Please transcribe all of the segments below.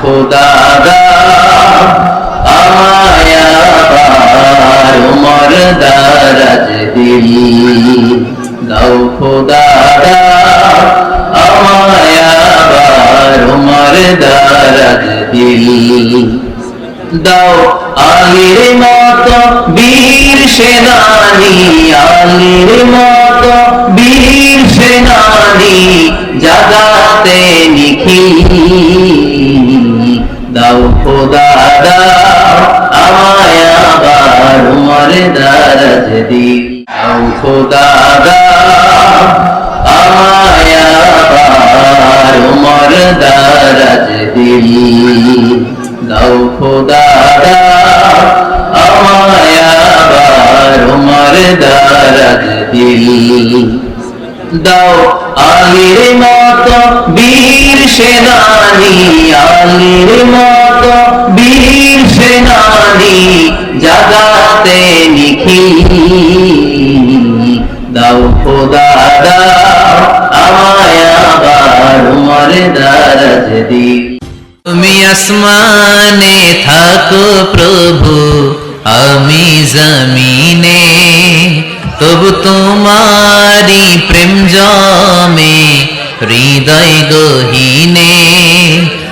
খোদাদা আমায় আবার উমর দারাজ দিল। দাও খোদাদা আমায় আবার উমর দারাজ দিল। দাও আলির মত বীর সেনানি, আলির মত বীর সেনানি, জাগাতে নিখিল। দাও খোদা দাও আমায় আবার উমর দারাজ খোদা দাও আমায় মত বীর সেনানি জাগাতে নিখিল। দাও খোদা দাও উমর দারাজ তুমি আসমানে থাকো প্রভু, আমি জমিনে। তবু তোমারি প্রেম জমে, হৃদয় গহীনে।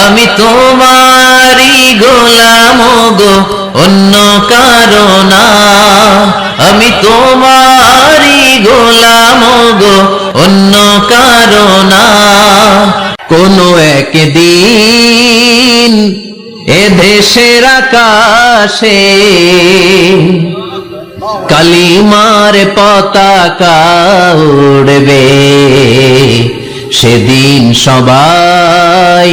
আমি তোমারি গোলাম গো, অন্য কারণা আমি তোমারি গোলাম গো, অন্য কারণা কোনো একদিন এ দেশের আকাশে কালিমার পতাকা উড়বে। সেদিন সবাই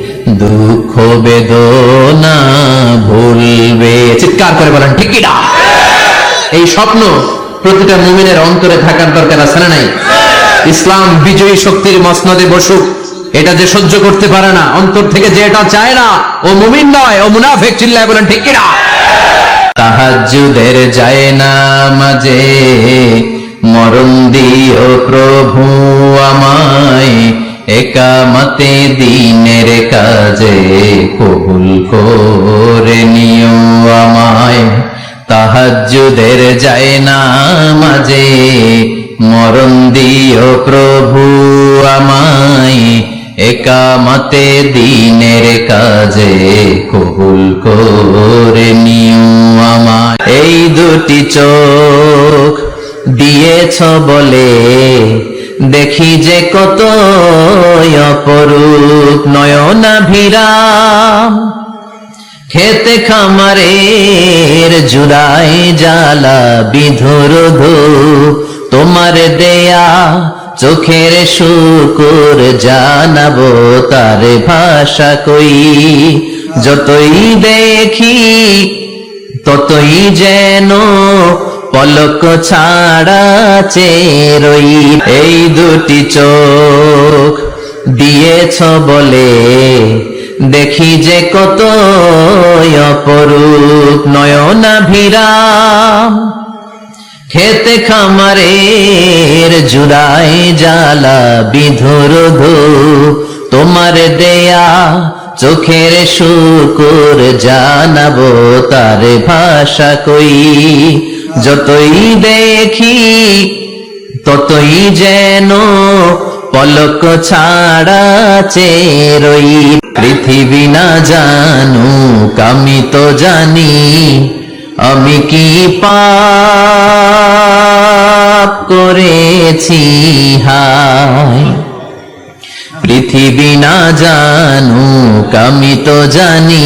দুঃখ বেদনা ভুলবে। চিৎকার করে বলেন ঠিক কিনা এই স্বপ্ন প্রতিটা মুমিনের অন্তরে থাকার দরকার আছে না নাই? ইসলাম বিজয়ী শক্তির মসনদে বসুক। এটা যে সহ্য করতে পারে না, অন্তর থেকে যে এটা চায় না, ও মুমিন নয়, ও মুনাফেক চিল্লায় বলেন ঠিক কিনা তাহাজ্জুদের যায় না মাঝে, মরণ দিও প্রভু আমায়। একামতে দিনের কাজে কবুল করে নিও আমায়। তাহাজ্জুদের যায় না মাঝে, মরণ দিও প্রভু আমায়। একামতে দিনের কাজে কবুল করে নিও আমায়। এই দুটি চোখ দিয়েছ বলে দেখি যে কত অপরূপ নয়না ভিরাম খেতে খামারের জুড়াই জ্বালা বিধুর তোমার দেয়া চোখের শুকুর জানাব তার ভাষা কই। যতই দেখি ততই যেন পলক ছাড়া চেরই এই দুটি চোখ দিয়েছ বলে। দেখি যে কত অপরূপ নয়না ভিরাম খেতে খামারের জুড়াই জ্বালা বিধুর তোমার দেয়া চোখের শুকুর জানাব তার ভাষা কই। যতই দেখি, ততই যেন পলক ছাড়া চেরই পৃথিবী না জানুক, আমি তো জানি আমি কি করেছি, হায়। পৃথিবী না জানুক, আমি তো জানি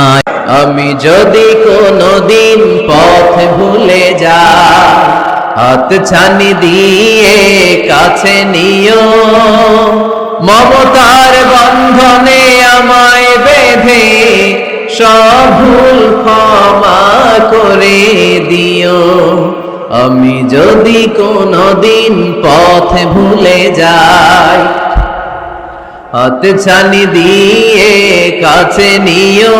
যদি কোনদিন পথ ভুলে যা হাত ছানি দিয়ে কাছে নিও। মমতার বন্ধনে আমায় বেঁধে সব ক্ষমা করে দিও। আমি যদি কোনদিন পথ ভুলে যাই, হাত ছানি দিয়ে কাছে নিও।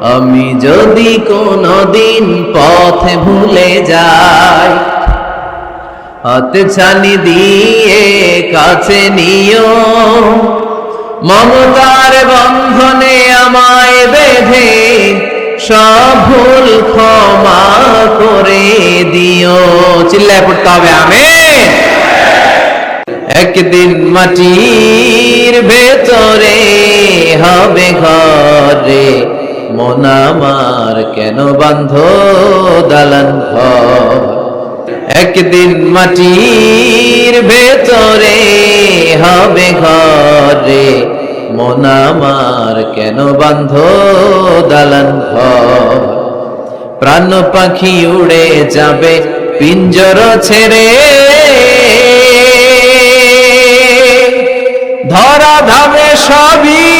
আমি যদি কোনদিন পথ ভুলে যাই, হাত ছানি দিয়ে কাছে নিও। মমতার বন্ধনে আমায় বেঁধে সব ভুল ক্ষমা করে দিও। চিল্লায় পড়তে হবে আমি একদিন মাটির ভেতরে হবে ঘরে মন আমার কেন বান্ধ দালান একদিন মাটির ভেতরে হবে ঘরে, মন আমার কেন বান্ধ দালান প্রাণ পাখি উড়ে যাবে, পিঞ্জর ছেড়ে। ধরা ধামে সবই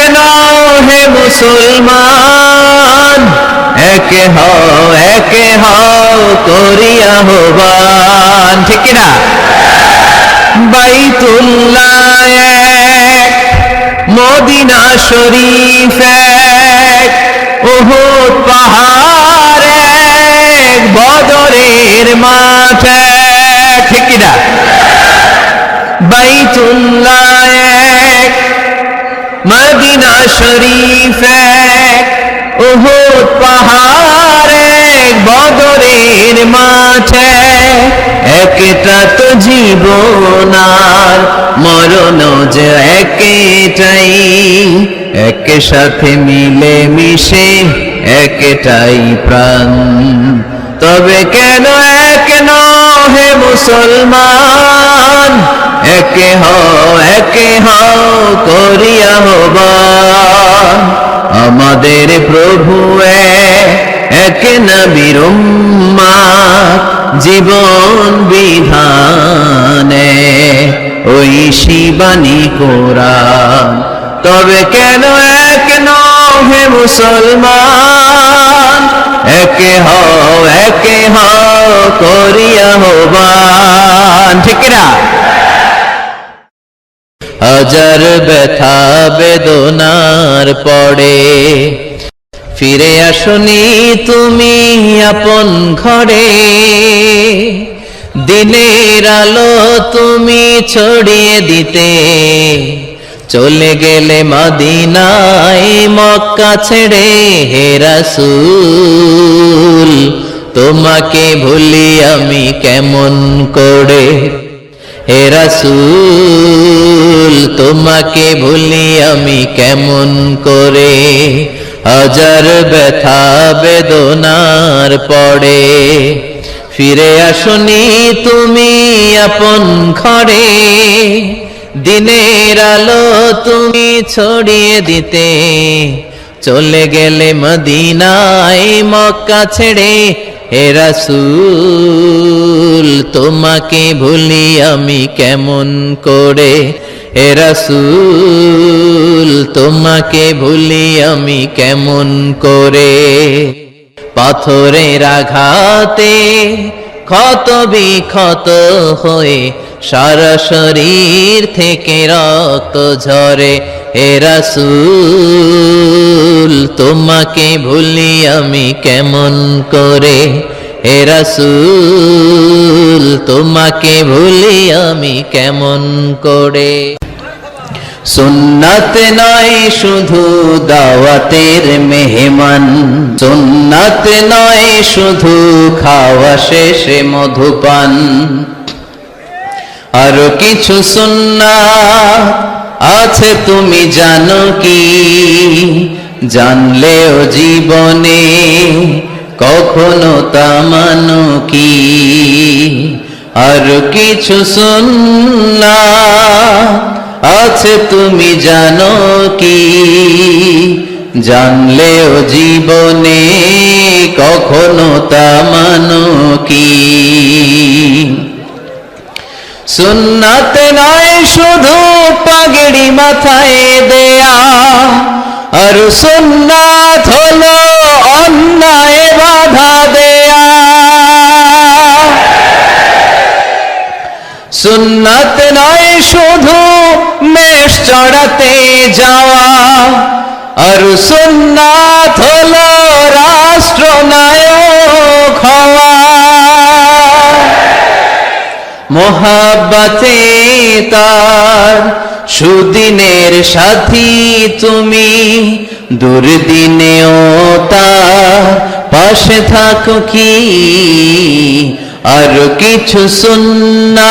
এক হে মুসলমান। একে হও একে হও করিয়া হবান ঠিক না বাইতুল্লাহ মদিনা শরীফ এক, উহুদ পাহাড় এক, বদরের মাঠ ঠিক না বাইতুল্লাহ মদিনা শরীফ উহুদ পাহাড় বদরের মাঠে। একটা তো জীবন আর মরণ যে একটাই এক সাথে মিলে মিশে একটাই প্রাণ। তবে কেন এক হে মুসলমান, একে হও একে হও, করিয়া হবান আমাদের প্রভু এক নবীর জীবন বিধানে। ওই শিবানী কোরআন, তবে কেন এক হে মুসলমান? একে হও একে হও করিয়া হবান ঠিক না হাজার ব্যথা বেদনার পড়ে। ফিরে আসনি তুমি আপন ঘরে। দিনের আলো তুমি ছড়িয়ে দিতে। চলে গেলে মদিনায় মক্কা ছেড়ে হে রাসূল, তোমাকে ভুলি আমি কেমন করে? হে রাসূল, তোমাকে ভুলি আমি কেমন করে? হাজার ব্যথা বেদনার পড়ে ফিরে আসনি তুমি আপন ঘরে। দিনের আলো তুমি ছড়িয়ে দিতে। চলে গেলে মদিনায় মক্কা ছেড়ে হে রাসূল, তোমাকে ভুলি আমি কেমন করে? হে রাসূল, তোমাকে ভুলি আমি কেমন করে? পাথরের আঘাতে ক্ষত বিক্ষত হয়ে সারা শরীর থেকে রক্ত ঝরে। হে রাসূল, তোমাকে ভুলি আমি কেমন করে? হে রাসূল, তোমাকে ভুলি আমি কেমন করে? সুন্নাত নয় শুধু দাওয়াতের মেহমান। সুন্নাত নয় শুধু খাওয়া শেষে মধুপান। আরও কিছু সুন্না আছে, তুমি জানো কি? জানলেও জীবনে কখনো তা মানো কি? আর কিছু সুন্না আছে তুমি জানো কি? জানলেও জীবনে কখনো তা মানো কি? সুন্নাত নয় শুধু পাগড়ি মাথায় দেয়া, আর সুন্নাত হলো অন্যায় বাধা দেয়া। সুন্নাত নয় শুধু মেষ চড়াতে যাওয়া। আর সুন্নাত হলো রাষ্ট্রনায়ক হওয়া। মোহাব্বতে তার সুদিনের সাথী তুমি, দুর্দিনেও তার পাশে থাকো কি? আর কিছু সুন্না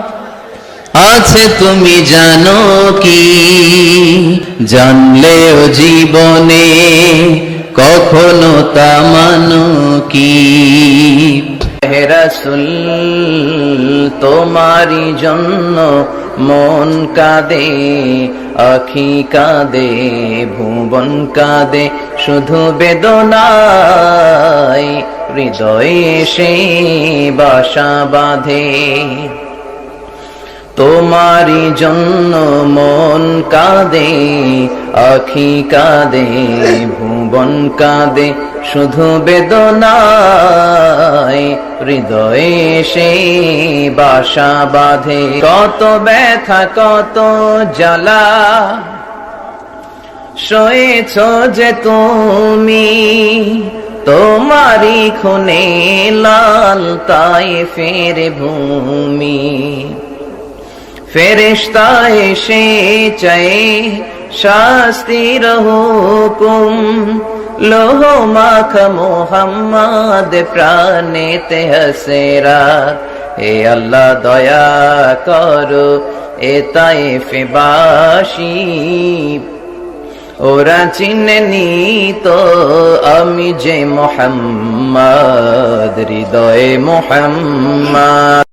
আছে তুমি জানো কি? জানলেও জীবনে কখনো তা মানো কি? রাসূল তোমারি জন্য মন কাঁদে, আখি কাঁদে, ভুবন কাঁদে, শুধু বেদনায় হৃদয়ে সে বাসা বাঁধে। তোমারি জন্য মন কাঁদে, আখি কাঁদে, ভুবন কাঁদে, শুধু বেদনায় হৃদয়ে সে বাসা বাঁধে। কত ব্যথা, কত জ্বালা, সয়েছ যে তুমি তোমারি খুনে লাল তাই ফের ভূমি। ফেরেশতা এসে চাই শাস্তির হুকুম। লোহ মাখ মোহাম্মদ প্রাণেতে হসেরা। হে আল্লাহ দয়া করো এ তাইফে বাসী। ওরা চিনেনি তো আমি যে মোহাম্মদ, হৃদয়ে মোহাম্মদ।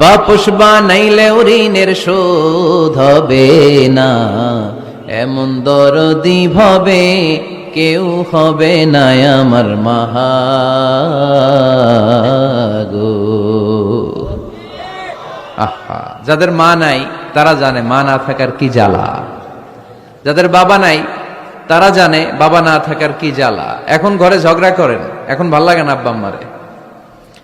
পাপুষ বানাইলেও ঋণের শোধ হবে না। এমন দরদি ভবে কেউ হবে না আমার মাহাগো। আহা, যাদের মা নাই, তারা জানে মা না থাকার কি জ্বালা। যাদের বাবা নাই, তারা জানে বাবা না থাকার কি জ্বালা। এখন ঘরে ঝগড়া করেন, এখন ভালো লাগে না আব্বা আম্মারে।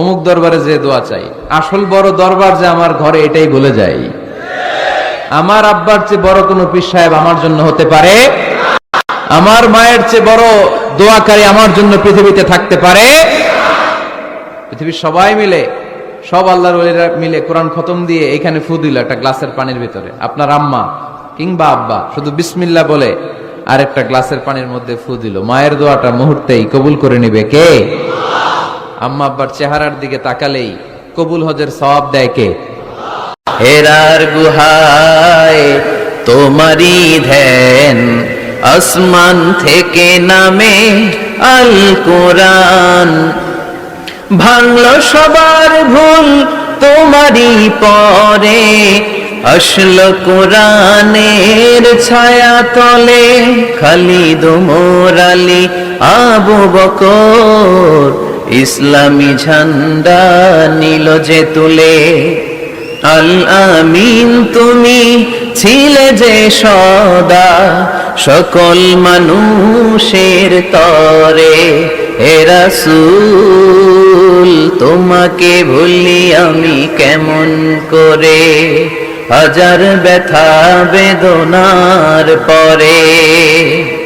অমুক দরবারে যে দোয়া চাই। আসল বড় দরবার যে আমার ঘরে এটাই বলে যাই আমার আব্বার চেয়ে বড় কোনো পীর সাহেব আমার জন্য হতে পারে? আমার মায়ের চেয়ে বড় দোয়াকারী আমার জন্য পৃথিবীতে থাকতে পারে? পৃথিবীর সবাই মিলে, সব আল্লাহর মিলে কোরআন খতম দিয়ে এখানে ফু দিল একটা গ্লাসের পানির ভিতরে। আপনার আম্মা কিংবা আব্বা, শুধু বিসমিল্লা বলে আরেকটা গ্লাসের পানির মধ্যে ফু দিল। মায়ের দোয়াটা মুহূর্তেই কবুল করে নিবে কে? আম্মা আব্বার চেহারার দিকে তাকালেই কবুল হজের সব দেয় কে? হেরার গুহায় তোমারই ধ্যান আসমান থেকে নামে আল কোরআন। ভাঙল সবার ভুল তোমারই পরে, আসল কোরআনের ছায়া তলে খালিদ মোরালি আবু বকর। ইসলামী ঝান্ডা নিল যে তুলে। আল আমিন, তুমি ছিলে যে সদা। সকল মানুষের তরে এরা এরাসুল তোমাকে ভুলি আমি কেমন করে? হাজার ব্যথা বেদনার পরে।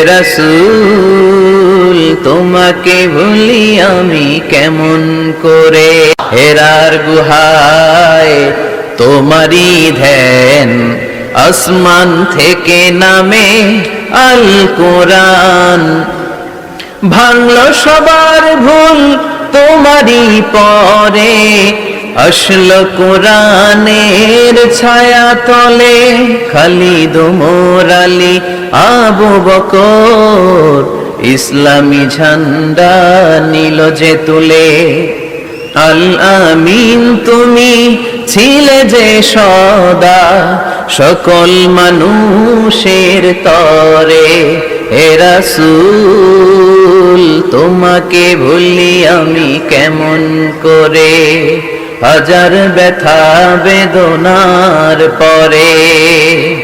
এরাসুল তোমাকে ভুলি আমি কেমন করে? হেরার গুহায় তোমারই ধ্যান, আসমান থেকে নামে আল কোরআন। ভাঙল সবার ভুল তোমারই পরে, আসল কোরআনের ছায়া তলে খালিদ মোরালি আবু বকর, ইসলামী ঝান্ডা নিল যে তুলে। আল আমিন, তুমি ছিলে যে সদা। সকল মানুষের তরে এরা এরাসুল তোমাকে ভুলি আমি কেমন করে? হাজার ব্যথা বেদনার পরে।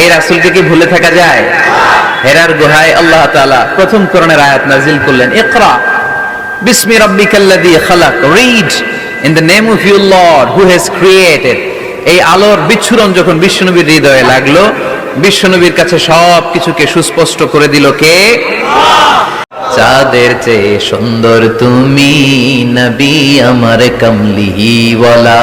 এই রাসুলকে কি ভুলে থাকা যায়? হেরার গুহায় আল্লাহ তাআলা প্রথম করণের আয়াত নাজিল করলেন। ইকরা, বিসমি রাব্বিকাল্লাযী খালাক read in the name of your Lord who has created এই আলোর বিচ্ছুরণ যখন বিশ্বনবীর হৃদয়ে লাগল, বিশ্বনবীর কাছে সব কিছুকে সুস্পষ্ট করে দিল কে? চাঁদের চেয়ে সুন্দর তুমি নবী আমার কমলিওয়ালা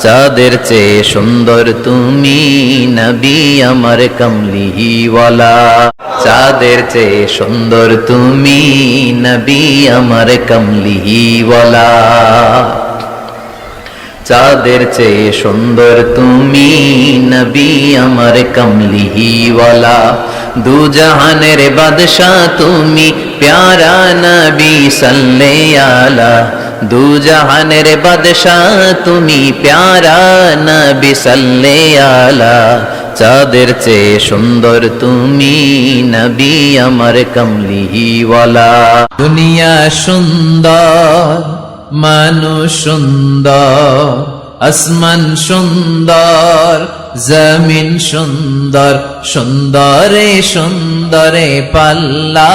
চাঁদের চেয়ে সুন্দর তুমি নবী আমার কমলিহিওয়ালা চাঁদের চেয়ে সুন্দর তুমি নবী আমার কমলিহিওয়ালা চাঁদের চেয়ে সুন্দর তুমি নবী আমার কমলিহিওয়ালা দু জাহানের বাদশাহ তুমি, প্যারা নবী সাল্লে আলা দু জাহানের বাদশাহ তুমি প্যারা নবী সাল্লে আলা চাঁদের চেয়ে সুন্দর তুমি নবী আমার কমলিহিওয়ালা দুনিয়া সুন্দর, মানুষ সুন্দর, আসমান সুন্দর, জমিন সুন্দর, সুন্দরে সুন্দরে পাল্লা।